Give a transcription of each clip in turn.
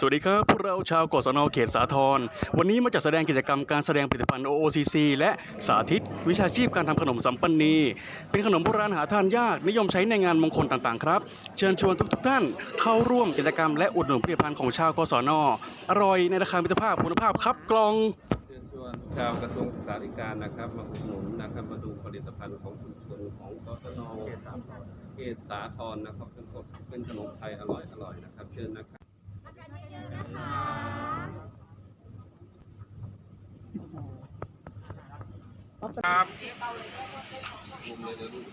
สวัสดีครับ พวกเราชาวกศนเขตสาทรวันนี้มาจัดแสดงกิจกรรมการแสดงผลิตภัณฑ์ OOCC และสาธิต วิชาชีพการทำขนมสัมปันนี เป็นขนมโบราณหาทานยาก นิยมใช้ในงานมงคลต่างๆ ครับ เชิญชวนทุกๆท่านเข้าร่วมกิจกรรมและอุดหนุนผลิตภัณฑ์ของชาวกศนอร่อยในราคามิตรภาพคุณภาพครับกล่องเชิญชวนชาวกระทรวงศึกษาธิการนะครับมาอุดหนุนนะครับมาดูผลิตภัณฑ์ของชุมชนของกศนเขตสาทรนะครับเป็นคนเป็นขนมไทยอร่อยอร่อยนะครับเชิญนะครับ ครับเลยนะลูก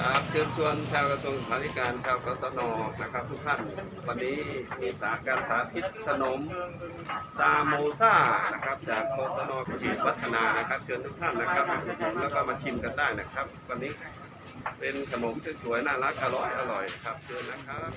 ครับเชิญชวนชาวกระทรวงศึกษาธิการชาวกศนนะครับทุกท่าน วันนี้มีสาการสาธิตขนมซาโมซ่านะครับ จากโฆษณาเขตวัฒนานะครับ เชิญทุกท่านนะครับมาอุดหนุนแล้วก็มาชิมกันได้นะครับ วันนี้เป็นขนมสวยๆน่ารักอร่อยอร่อยครับเชิญนะครับ